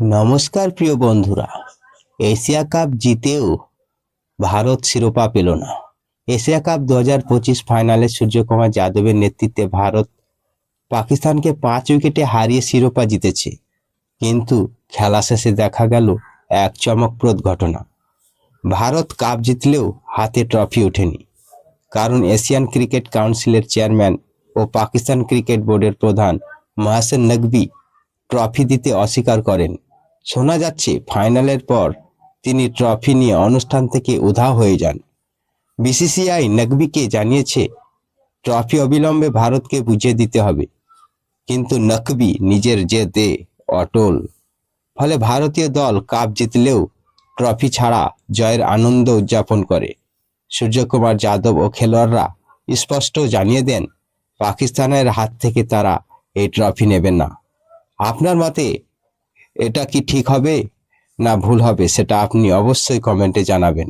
নমস্কার, প্রিয় বন্ধুরা। এশিয়া কাপ জিতেও ভারত শিরোপা পেল না। এশিয়া কাপ দু হাজার পঁচিশ ফাইনালে সূর্যকুমার যাদবের নেতৃত্বে ভারত পাকিস্তানকে পাঁচ উইকেটে হারিয়ে শিরোপা জিতেছে। কিন্তু খেলা শেষে দেখা গেল এক চমকপ্রদ ঘটনা। ভারত কাপ জিতলেও হাতে ট্রফি ওঠেনি। কারণ এশিয়ান ক্রিকেট কাউন্সিলের চেয়ারম্যান ও পাকিস্তান ক্রিকেট বোর্ডের প্রধান মহাসেন নকবি ট্রফি দিতে অস্বীকার করেন। শোনা যাচ্ছে ফাইনালের পর তিনি ট্রফি নিয়ে অনুষ্ঠান থেকে উধা হয়ে যান। বিসিসিআই নকবিকে জানিয়েছে, ট্রফি অবিলম্বে ভারতকে বুঝিয়ে দিতে হবে। কিন্তু নকবি নিজের জেদে অটল। ফলে ভারতীয় দল কাপ জিতলেও ট্রফি ছাড়া জয়ের আনন্দ উদযাপন করে। সূর্যকুমার যাদব ও খেলোয়াড়রা স্পষ্ট জানিয়ে দেন, পাকিস্তানের হাত থেকে তারা এই ট্রফি নেবেন না। আপনার মতে এটা কি ঠিক হবে? না ভুল হবে সেটা আপনি অবশ্যই কমেন্টে জানাবেন।